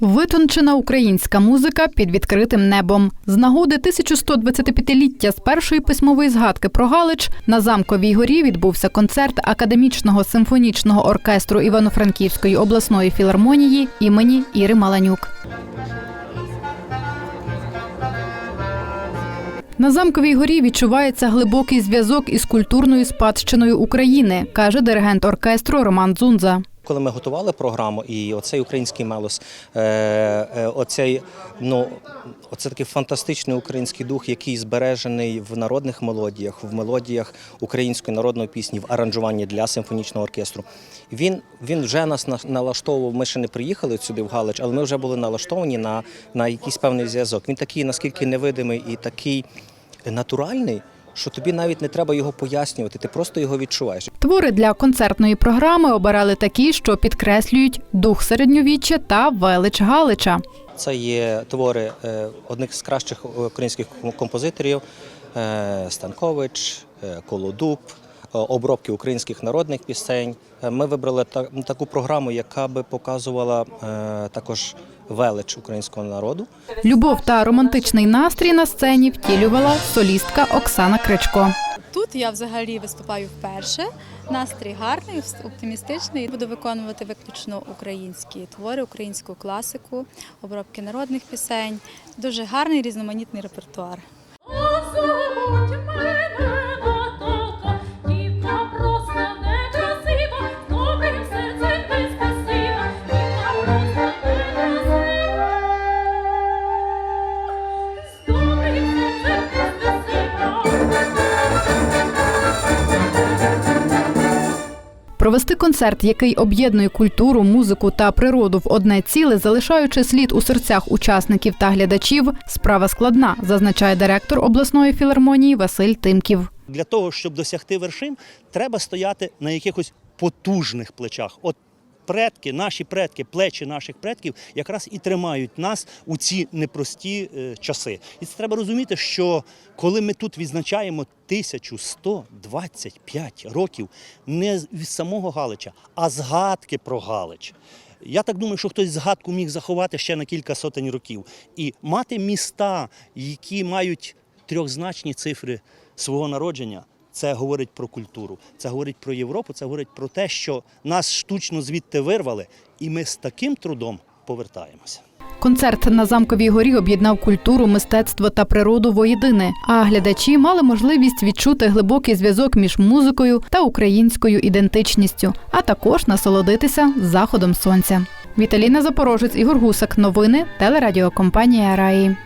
Витончена українська музика під відкритим небом. З нагоди 1125-ліття з першої письмової згадки про Галич на замковій горі відбувся концерт академічного симфонічного оркестру Івано-Франківської обласної філармонії імені Іри Маланюк. На замковій горі відчувається глибокий зв'язок із культурною спадщиною України, каже диригент оркестру Роман Дзунза. Коли ми готували програму, і оцей український мелос, е, е, оцей, ну, оце такий фантастичний український дух, який збережений в народних мелодіях, в мелодіях української народної пісні, в аранжуванні для симфонічного оркестру. Він, він вже нас налаштовував. Ми ще не приїхали сюди в Галич, але ми вже були налаштовані на, на якийсь певний зв'язок. Він такий, наскільки невидимий і такий натуральний, що тобі навіть не треба його пояснювати, ти просто його відчуваєш. Твори для концертної програми обирали такі, що підкреслюють дух середньовіччя та велич Галича. Це є твори е, одних з кращих українських композиторів е, Станкович, е, Колодуб, е, обробки українських народних пісень. Е, Ми вибрали та- таку програму, яка би показувала е, також велич українського народу. Любов та романтичний настрій на сцені втілювала солістка Оксана Кричко. Тут я взагалі виступаю вперше. Настрій гарний, оптимістичний. Буду виконувати виключно українські твори, українську класику, обробки народних пісень. Дуже гарний різноманітний репертуар. Провести концерт, який об'єднує культуру, музику та природу в одне ціле, залишаючи слід у серцях учасників та глядачів, справа складна, зазначає директор обласної філармонії Василь Тимків. Для того, щоб досягти вершин, треба стояти на якихось потужних плечах. От предки, наші предки, плечі наших предків якраз і тримають нас у ці непрості е, часи. І це треба розуміти, що коли ми тут відзначаємо 1125 років не від самого Галича, а згадки про Галич. Я так думаю, що хтось згадку міг заховати ще на кілька сотень років. І мати міста, які мають трьохзначні цифри свого народження. Це говорить про культуру, це говорить про Європу, це говорить про те, що нас штучно звідти вирвали, і ми з таким трудом повертаємося. Концерт на замковій горі об'єднав культуру, мистецтво та природу воєдине. А глядачі мали можливість відчути глибокий зв'язок між музикою та українською ідентичністю, а також насолодитися заходом сонця. Віталіна Запорожець, Ігор Гусак. Новини телерадіокомпанія Раї.